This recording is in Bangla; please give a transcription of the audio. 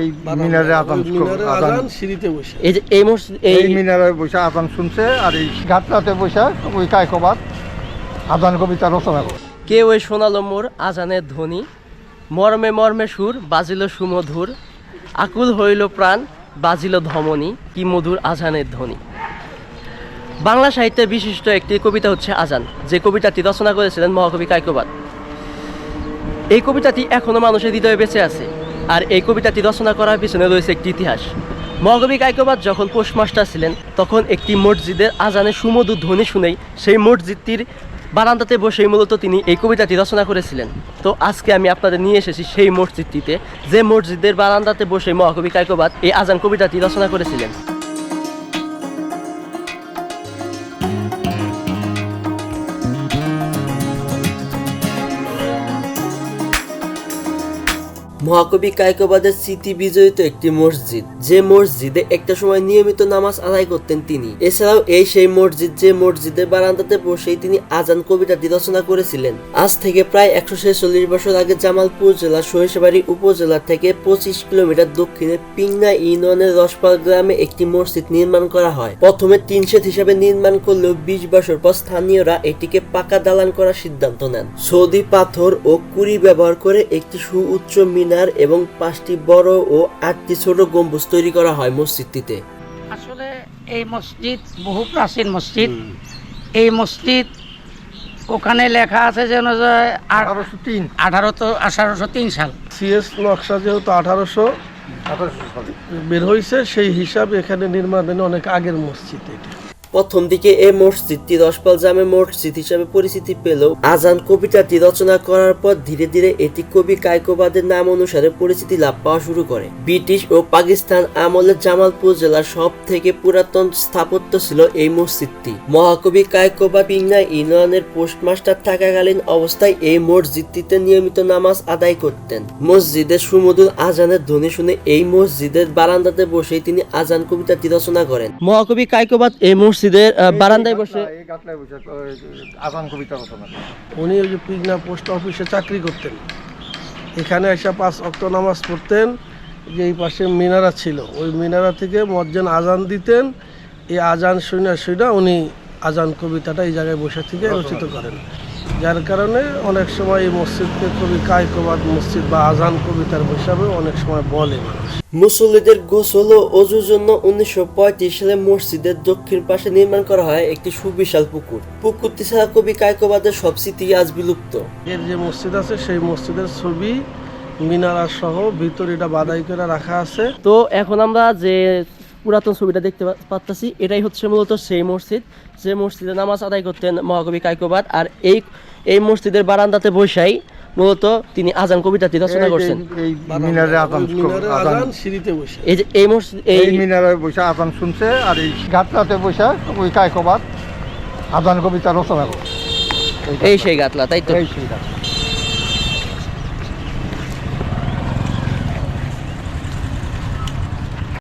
এই মিনারে আজান আজান সিঁড়িতে বসে। এই যে এই মসজিদ এই এই মিনারে বসে আজান শুনছে আর এই ঘাটলাতে বসে ওই কায়কবাদ আজান কবিতা রচনা করছে কে ওই শোনালো মোর আজানের ধ্বনি? মর্মে মর্মে সুর বাজিল সুমধুর। আকুল হইল প্রাণ বাজিল ধমনী কি মধুর আজানের ধ্বনি। বাংলা সাহিত্যের বিশিষ্ট একটি কবিতা হচ্ছে আজান। যে কবিতাটি রচনা করেছিলেন মহাকবি কায়কোবাদ। এই কবিতাটি এখনও মানুষের হৃদয়ে বেঁচে আছে। আর এই কবিতাটি রচনা করার পিছনে রয়েছে একটি ইতিহাস। মহাকবি কায়কবাদ যখন পোস্টমাস্টার ছিলেন, তখন একটি মসজিদের আজানে সুমধু ধ্বনি শুনেই সেই মসজিদটির বারান্দাতে বসেই মূলত তিনি এই কবিতাটি রচনা করেছিলেন। তো আজকে আমি আপনাদের নিয়ে এসেছি সেই মসজিদটিতে, যে মসজিদের বারান্দাতে বসে মহাকবি কায়কবাদ এই আজান কবিতাটি রচনা করেছিলেন। মহাকবি কায়কোবাদের স্মৃতি বিজড়িত একটি মসজিদ, যে মসজিদে একটা সময় নিয়মিত নামাজ আদায় করতেন তিনি। এছাড়াও এই সেই মসজিদ, যে মসজিদের বারান্দাতে বসেই তিনি আজান কবিতাটি রচনা করেছিলেন। আজ থেকে প্রায় একশো ছেচল্লিশ বছর আগে জামালপুর জেলার সরিষাবাড়ি উপজেলা থেকে পঁচিশ কিলোমিটার দক্ষিণে পিংনা ইউনিয়নের রসপাল গ্রামে একটি মসজিদ নির্মাণ করা হয়। প্রথমে তিন হিসাবে নির্মাণ করলেও বিশ বছর পর স্থানীয়রা এটিকে পাকা দালান করার সিদ্ধান্ত নেন। সৌদি পাথর ও কুড়ি ব্যবহার করে একটি সুউচ্চ মিনার এবং পাঁচটি বড় ও আটটি ছোট গম্বুজ তৈরি করা হয় মসজিদটিতে। আসলে এই মসজিদ বহু প্রাচীন মসজিদ। এই মসজিদ ওখানে লেখা আছে যেন যে আঠারোশো তিন। আঠারোশো আঠারোশো তিন সাল। সিএস নকশা যেহেতু আঠারোশো আঠারোশো সালে। বের হয়েছে সেই হিসাবে এখানে নির্মাণের অনেক আগের মসজিদ এটি। প্রথম দিকে এই মসজিদটি রসপাল জামে মসজিদ হিসাবে পরিচিতি পেলেও আজান কবিতাটি রচনা করার পর ধীরে ধীরে এটি কবি কায়কোবাদের নাম অনুসারে পরিচিতি লাভ পাওয়া শুরু করে। ব্রিটিশ ও পাকিস্তান আমলে জামালপুর জেলার সব থেকে পুরাতন স্থাপত্য ছিল এই মসজিদটি। মহাকবি কায়কোবা পিংনা ইউনিয়নের পোস্টমাস্টার থাকাকালীন অবস্থায় এই মসজিদটিতে নিয়মিত নামাজ আদায় করতেন। মসজিদের সুমধুর আজানের ধ্বনি শুনে এই মসজিদের বারান্দাতে বসেই তিনি আজান কবিতাটি রচনা করেন। মহাকবি কায়কোবাদ এই মসজিদের বারান্দায় বসে। এই ঘাটলায় বসে ওই আজান কবিতা রচনা উনি ওই যে পিগনা পোস্ট অফিসে চাকরি করতেন। এখানে এসে পাঁচ অক্ট নামাজ পড়তেন যে এই পাশে মিনারা ছিল। ওই মিনারা থেকে মজ্জান আজান দিতেন। এই আজান শুনে শুনে উনি আজান কবিতাটা এই জায়গায় বসে থেকে রচিত করেন। যার কারণে অনেক সময় এই মসজিদকে কবি কায়কবাদ মসজিদ বা আজান কবিতার হিসাবে অনেক সময় বলে মুসল্লিদের গোসল ও অজুর জন্য উনিশশো সালে মসজিদের দক্ষিণ পাশে নির্মাণ করা হয় একটি সুবিশাল পুকুর। পুকুরটি ছাড়া কবি কায়কোবাদের সব স্মৃতি আজ বিলুপ্ত। এর যে মসজিদ আছে সেই মসজিদের ছবি মিনারা সহ ভিতর এটা বাদাই করে রাখা আছে। তো এখন আমরা যে পুরাতন ছবিটা দেখতে পাচ্ছি এটাই হচ্ছে মূলত সেই মসজিদ। যে মসজিদে নামাজ আদায় করতেন মহাকবি কায়কোবাদ আর এই এই মসজিদের বারান্দাতে বসাই মূলত তিনি আজান কবিতাটি রচনা করছেন। এই- যে এই মসজিদ এই মিনারে বসে আজান শুনছে আর এই ঘাটলাতে বসে ওই কায়কবাদ আজান কবিতা রচনা করছে। এই সেই গাতলা তাই তো? এই সেই ঘাটলা।